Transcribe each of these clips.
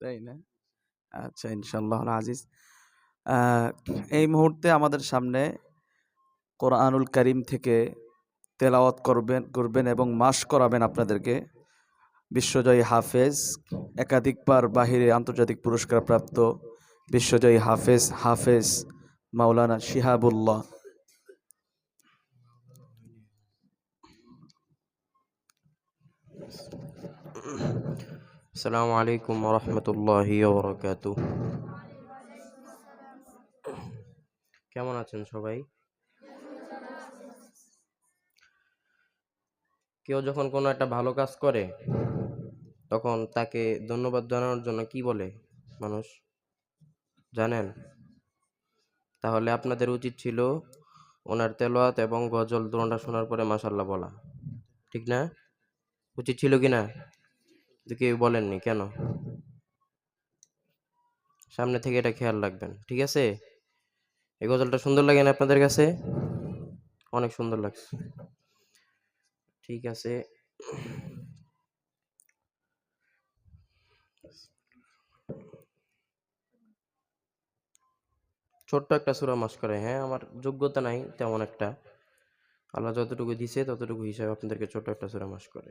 তাই না? আচ্ছা ইনশাল্লাহ আজিজ এই মুহূর্তে আমাদের সামনে কোরআনুল করিম থেকে তেলাওয়াত করবেন করবেন এবং মাস করাবেন আপনাদেরকে। বিশ্বজয়ী হাফেজ, একাধিকবার বাহিরে আন্তর্জাতিক পুরস্কার প্রাপ্ত বিশ্বজয়ী হাফেজ হাফেজ মাওলানা শিহাবুল্লাহ। আসসালামু আলাইকুম রহমতুল্লাহি ওবরাকাতু কেমন আছেন সবাই? কেউ যখন কোনো একটা ভালো কাজ করে, তখন তাকে ধন্যবাদ জানানোর জন্য কি বলে মানুষ? জানেন? তাহলে আপনাদের উচিত ছিল ওনার তেলোয়াত এবং গজল দুটা শোনার পরে মাসাল্লাহ বলা। ঠিক না? উচিত ছিল কি না? কেউ বলেননি, কেন? সামনে থেকে এটা খেয়াল রাখবেন, ঠিক আছে? এই গজলটা সুন্দর লাগে না আপনাদের কাছে? অনেক সুন্দর লাগছে। ঠিক আছে। ছোট্ট একটা সুরা মাস করে হ্যাঁ আমার যোগ্যতা নাই তেমন একটা। আল্লাহ যতটুকু দিছে ততটুকু হিসাবে আপনাদেরকে ছোট্ট একটা সুরা মাস করে।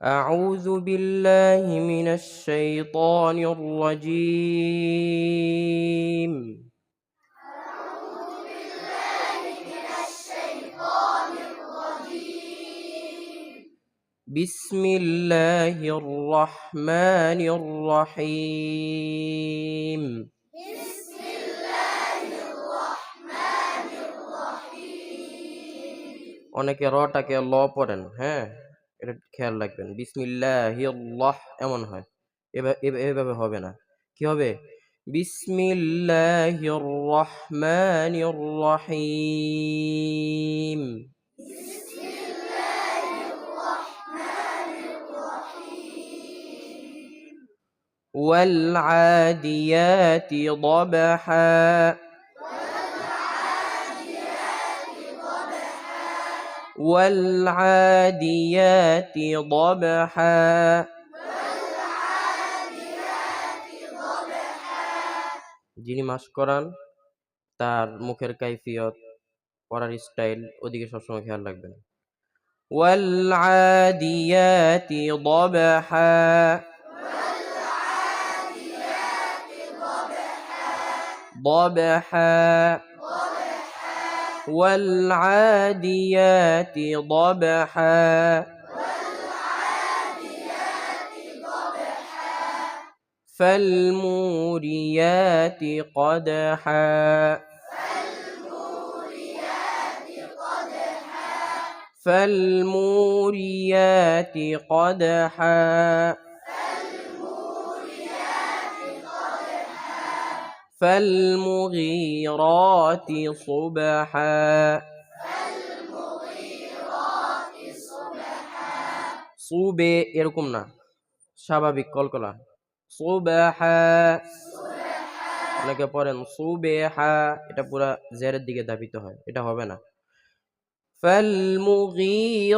أعوذ بالله من الشيطان الرجيم بسم الله الرحمن الرحيم অনেকে রটাকে ল পড়েন হ্যাঁ এটা খেয়াল রাখবেন বিসমিল্লাহ এমন হয় এভাবে এভাবে হবে না কি হবে বিসমিল্লাহ রহমান রহিম والعاديات ضبحا والعاديات ضبحا যিনি মাস করান তার মুখের কাইফিয়ত পড়ার স্টাইল ওদিকে সবসময় খেয়াল রাখবেন والعاديات ضبحا ضبحا والعاديات ضبحا. فالموريات قدحا. فالموريات قدحا. فالمغيرات صبحا সুবে এরকম না স্বাভাবিক কলকলা সুবেহা অনেকে পড়েন সুবেহা এটা পুরা জেরের দিকে ধাবিত হয় এটা হবে না فالمغيرات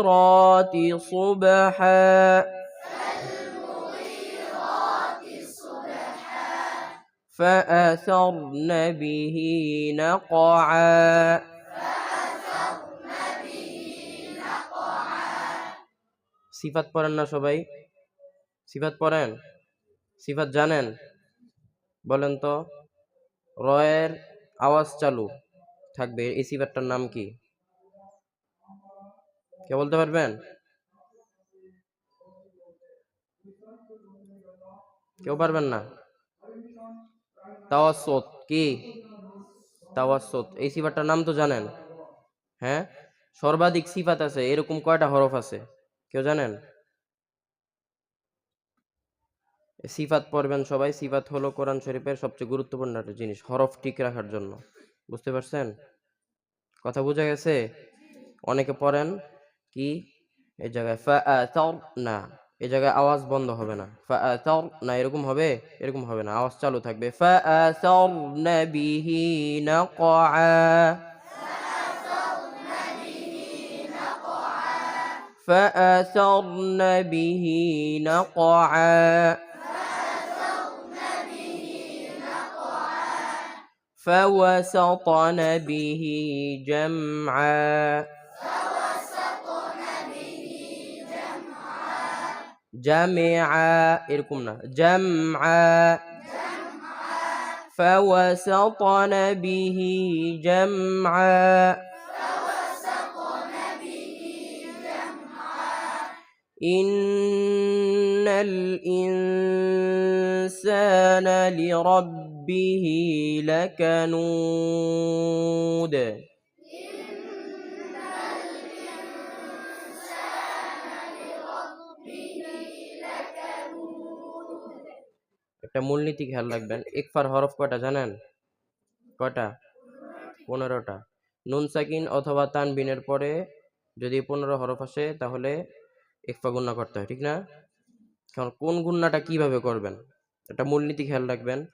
صبحا فأثرن به نقعا সিফাত পড়েন না সবাই সিফাত পড়েন সিফাত জানেন বলেন তো রয়ের আওয়াজ চালু থাকবে এই সিফাতটার নাম কি কে বলতে পারবেন কেউ পারবেন না তাওয়াসুত, কি? তাওয়াসুত। এই সিফাতটার নাম তো জানেন। হ্যাঁ? সর্বাধিক সিফাত আছে, এরকম কয়টা হরফ আছে? কেউ জানেন? সিফাত পড়বেন সবাই। সিফাত হলো কোরআন শরীফের সবচেয়ে গুরুত্বপূর্ণ একটা জিনিস, হরফ ঠিক রাখার জন্য। বুঝতে পারছেন? কথা বোঝা গেছে? অনেকে পড়েন, কি? এই জায়গায় না এই জায়গায় আওয়াজ বন্ধ হবে না ফাআতার না এরকম হবে এরকম হবে না আওয়াজ চালু থাকবে ফাআতারনা বিহি নাকআ فأثرن به نقعا فوسطن به جمعا جمعا এরকম না جمعا فوسطن به جمعا إن الإنسان لربه لكنود একটা মূলনীতি খেয়াল রাখবেন। ইকফার হরফ কয়টা জানেন? কয়টা? পনেরোটা। নুন সাকিন অথবা তানবিনের পরে যদি পনেরো হরফ আসে, তাহলে ইকফা গুণা করতে হয়, ঠিক না? কারণ কোন গুণাটা কীভাবে করবেন? একটা মূলনীতি খেয়াল রাখবেন।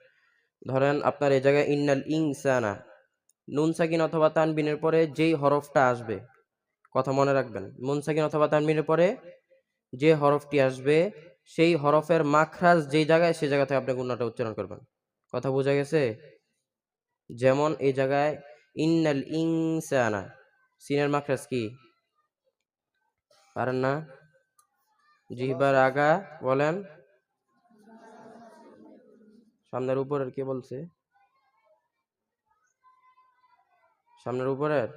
ধরেন আপনার এই জায়গায় ইন্নাল ইনসানা। নুন সাকিন অথবা তানবিনের পরে যেই হরফটা আসবে, কথা মনে রাখবেন। নুন সাকিন অথবা তানবিনের পরে যে হরফটি আসবে সেই হরফের মাখরাজ যেই জায়গায়, সেই জায়গা থেকে আপনি গুণাটা উচ্চারণ করবেন। কথা বোঝা গেছে? যেমন এই জায়গায়, ইন্নাল ইনসানা সিনের মাখরাজ কি? পারেন না? জিহবার আগা বলেন। সামনের উপরের কে বলছে? সামনের উপরের?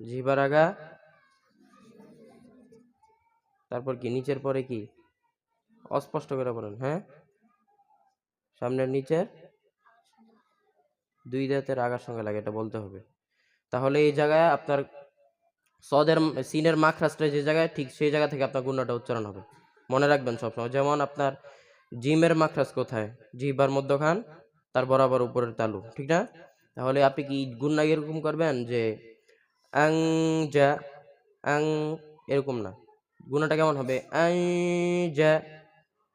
জিহবার আগা তারপর কি? নিচের পরে কি? অস্পষ্ট করে বলেন হ্যাঁ? সামনের নিচের দুই দাঁতের আগার সঙ্গে লাগে, এটা বলতে হবে। তাহলে এই জায়গায় আপনার সদের সিনের মাখরাজটা যে জায়গায়, ঠিক সেই জায়গা থেকে আপনার গুণাটা উচ্চারণ হবে। মনে রাখবেন সবসময়, যেমন আপনার জিমের মাখরাজ কোথায়? জিহ্বার মধ্যখান, তার বরাবর উপরের তালু, ঠিক না? তাহলে আপনি কি গুণা এরকম করবেন যে, আং যা, আং, এরকম না। গুণাটা কেমন হবে? যা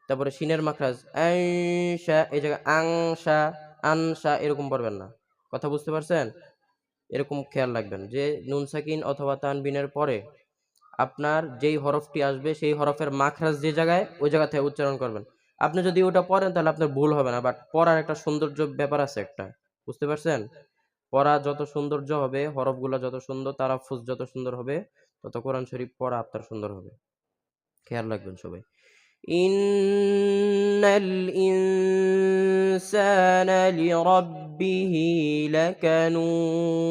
তারপরে সিনের মাখরাজ আংশা এই জায়গায় আংশা আনসা এরকম পড়বেন না। কথা বুঝতে পারছেন? এরকম খেয়াল রাখবেন যে নুন সাকিন অথবা তানবিনের পরে আপনার যেই হরফটি আসবে, সেই হরফের মাখরাজ যে জায়গায়, ওই জায়গা থেকে উচ্চারণ করবেন। আপনি যদি ওটা পড়েন, তাহলে আপনার ভুল হবে না, বাট পড়ার একটা সৌন্দর্য ব্যাপার আছে একটা। বুঝতে পারছেন? পড়া যত সৌন্দর্য হবে, হরফগুলো যত সুন্দর, তারাফুজ যত সুন্দর হবে তত কোরআন শরীফ পড়া আপনার সুন্দর হবে খেয়াল রাখবেন সবাই ইন্নাল ইনসানা লিরাব্বিহি লাকানুদ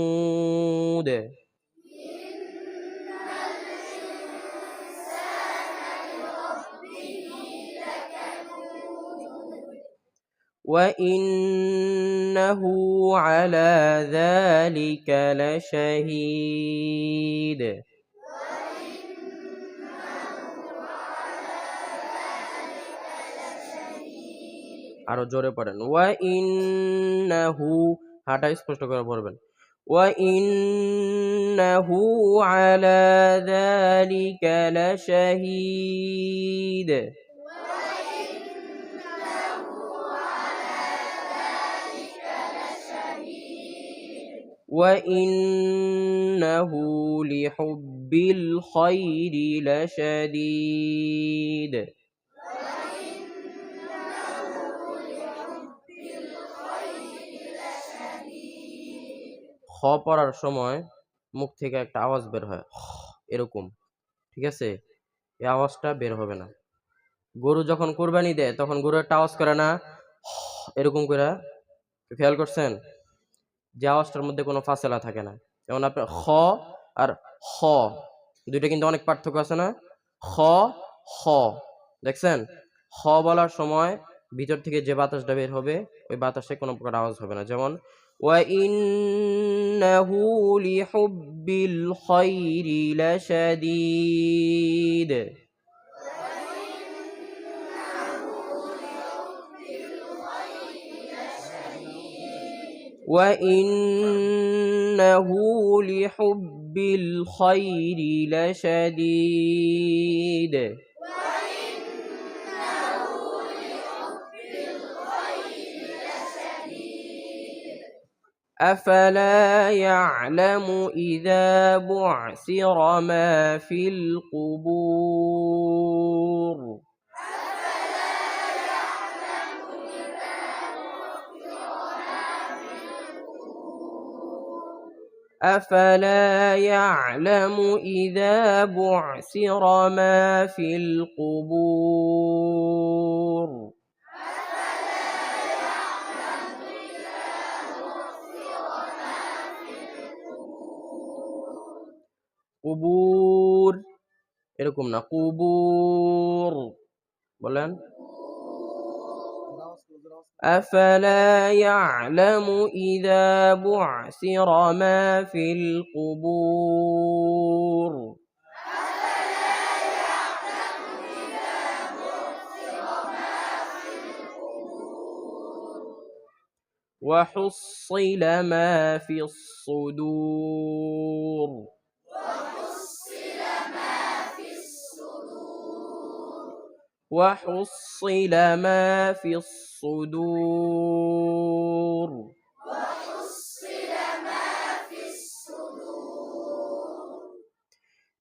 وإنه على ذلك لشهيد আরো জোরে পড়েন ওয়া ইন্নাহু হাটা স্পষ্ট করে পড়বেন ওয়া ইন্নাহু আলা যালিকা লাশাহীদ وإنه لحب الخير لشديد পড়ার সময় মুখ থেকে একটা আওয়াজ বের হয়। এরকম, ঠিক আছে? এই আওয়াজটা বের হবে না। গরু যখন কোরবানি দেয়, তখন গরু একটা আওয়াজ করে না এরকম করে। খেয়াল করছেন? যে আওয়াজটার মধ্যে কোনো ফাসেলা থাকে না। যেমন আপনার খ আর হ, দুইটা কিন্তু অনেক পার্থক্য আছে না? খ, হ, দেখছেন? হ বলার সময় ভিতর থেকে যে বাতাসটা বের হবে, ওই বাতাসে কোনো প্রকার আওয়াজ হবে না। যেমন وإنه لحب الخير لشديد وإنه لحب الخير لشديد أفلا يعلم إذا بعثر ما في القبور أفلا يعلم إذا بعثر ما في القبور কুবুর এরকম না কুবুর বলেন أفلا يعلم إذا بعثر ما في القبور وحصل ما في الصدور وحصل ما في الصدور.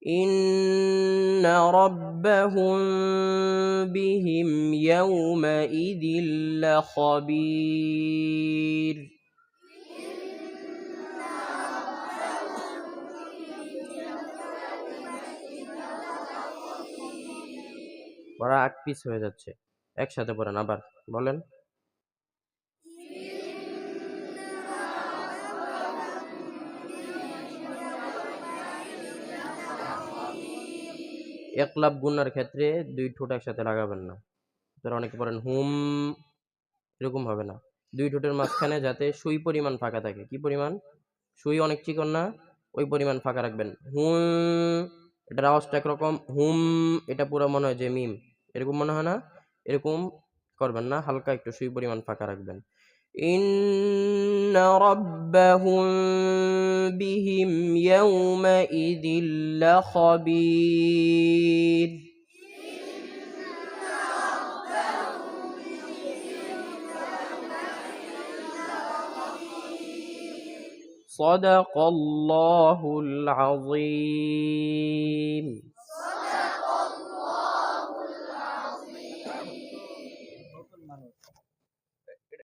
إن ربهم بهم يومئذ لخبير. পড়া আট পিস হয়ে যাচ্ছে। একসাথে পড়েন আবার, বলেন। একলাভ গুনার ক্ষেত্রে দুই ঠোঁট একসাথে লাগাবেন না। তারা অনেকে পড়েন হুম, এরকম হবে না। দুই ঠোঁটের মাঝখানে যাতে সুই পরিমাণ ফাঁকা থাকে। কি পরিমাণ? সুই অনেক চিকন না, ওই পরিমাণ ফাঁকা রাখবেন। হুম এটার আওয়াজটা একরকম, হুম এটা পুরো মনে হয় যে মিম। এরকম মনে হয় না এরকম করবেন না হালকা একটু সুই পরিমাণ ফাঁকা রাখবেন إن ربهم بهم يومئذ لخبير صدق الله العظيم